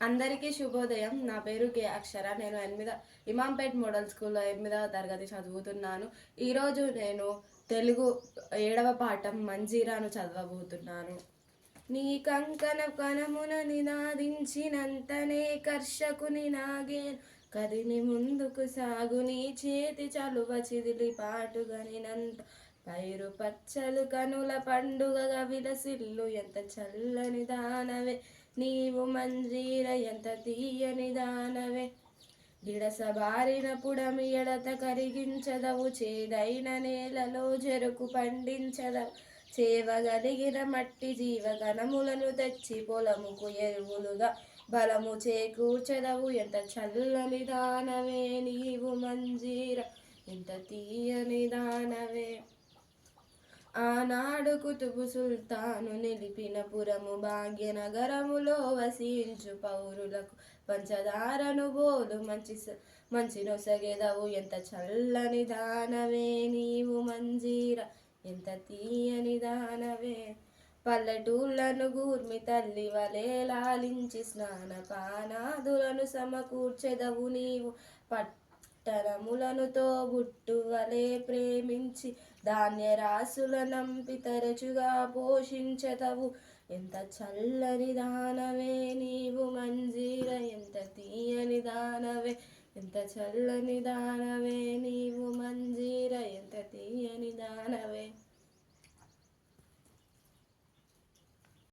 అందరికీ శుభోదయం. నా పేరు కే అక్షర. నేను ఎనిమిద ఇమాంపేట్ మోడల్ స్కూల్లో ఎనిమిదవ తరగతి చదువుతున్నాను. ఈరోజు నేను తెలుగు ఏడవ పాఠం మంజీరాను చదవబోతున్నాను. నీ కంకణ కణమున నినాదించినంతనే కర్షకుని నాగే కదిని ముందుకు సాగు నీ చేతి చలువ చిదిలి పాటుగనినంత పైరు పచ్చలు కనుల పండుగగా విలసిల్లు ఎంత చల్లని దానవే. నీవు మంజీర ఎంత తీయని దానవే గిడస బారిన పుడమి ఎడత కరిగించదవు చేదైన నేలలో చెరుకు పండించదవు. చేవగలిగిన మట్టి జీవగణములను తెచ్చి పొలముకు ఎరువులుగా బలము చేకూర్చదవు. ఎంత చల్లని దానవే నీవు మంజీర ఎంత తీయని దానవే ఆనాడు కుతుబు సుల్తాను నిలిపిన పురము భాగ్యనగరములో వసించు పౌరులకు పంచదారను బోలు మంచి స- మంచి నొసగెదవు. ఎంత చల్లని దానవే నీవు మంజీర. ఎంత తీయని దానవే. పల్లెటూళ్ళను గూర్మి తల్లి వలె లాలించి స్నాన పానాదులను సమకూర్చెదవు నీవు. పట్టణములను తోబుట్టు వలె ప్రేమించి ధాన్య రాసుల నంపి తరచుగా పోషించతవు ఎంత చల్లని దానవే నీవు మంజీర ఎంత తీయని దానవే ఎంత చల్లని దానవే నీవు మంజీర ఎంత తీయని దానవే.